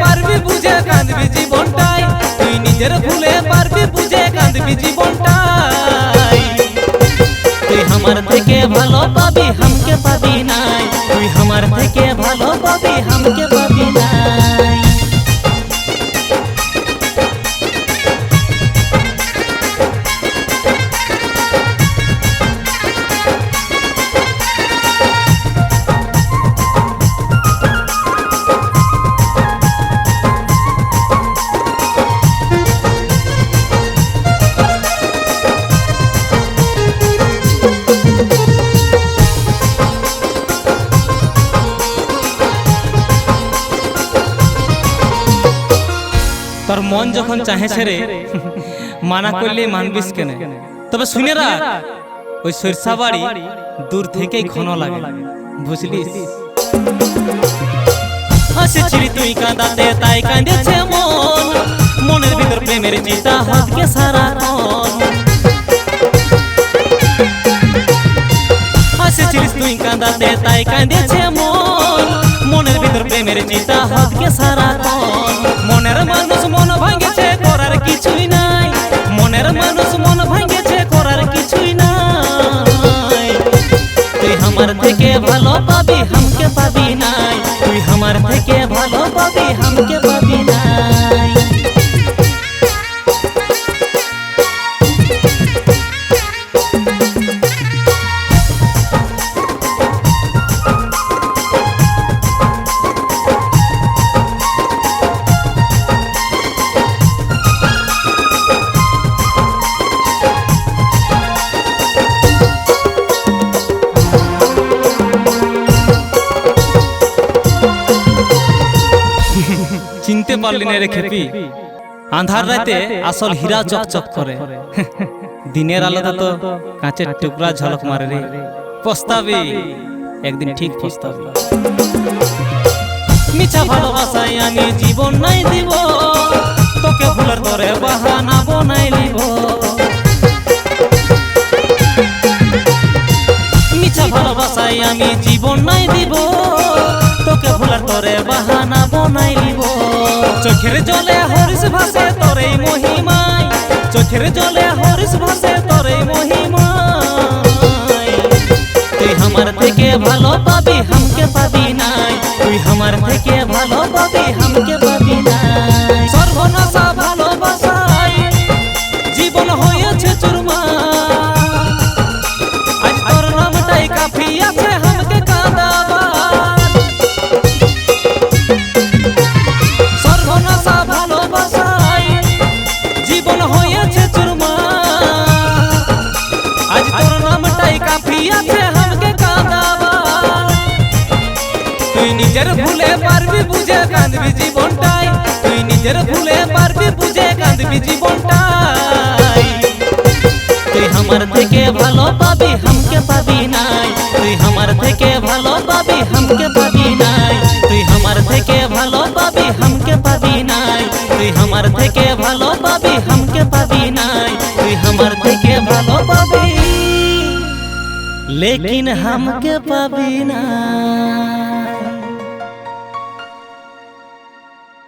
পারবি বুঝে কাঁদবি জীবনটাই তুই নিজের ভুলে পারবি বুঝে কাঁদবি জীবনটাই তুই আমার থেকে ভালো পাবি হামকে পাবি নাই তুই আমার থেকে ভালো পাবি হামকে পাবি নাই তোর মন যখন চাহেছে রে মানা করলে মানবিস কেন। তবে শুনে রাখ ওই সরষা বাড়ি দূর থেকেই ঘন লাগে। বুঝলিস? হাসেছিলি তুই কাঁদাতে তাই কাঁদেছে মন। মনের ভিতর প্রেমের চিতা হাতকে সারা হাসেছিলিস তুই কাঁদাতে তাই কাঁদেছে মন পাবি হামকে পাবি নাই। তুই আমার থেকে ভালো পারলি না রে খেপি আন্ধার রাতে আসল হীরা চকচক করে। দিনের আলোতে তো কাঁচের টুকরা ঝলক মারে রে। পস্তাবি একদিন ঠিক পস্তাবি মিছা ভালোবাসায় আমি জীবন নাই দিব। তোকে ভুলার তরে বাহানা বনাই লিব মিছা ভালোবাসায় আমি জীবন নাই দিব। ভালো পাবি হামকে পাবি নাই। তুই আমার থেকে ভালো পাবি হামকে পাবি নাই। নিজের ভুলে পারবি বুঝে কাঁদবি জীবনটাই তুই নিজের ভুলে পারবি বুঝে কাঁদবি জীবনটাই তুই আমার থেকে ভালো পাবি হামকে পাবি নাই তুই আমার থেকে ভালো পাবি হামকে পাবি নাই তুই আমার থেকে ভালো পাবি হামকে পাবি নাই তুই আমার থেকে ভালো পাবি হামকে পাবি নাই তুই আমার থেকে ভালো পাবি लेकिन हमके पाबी ना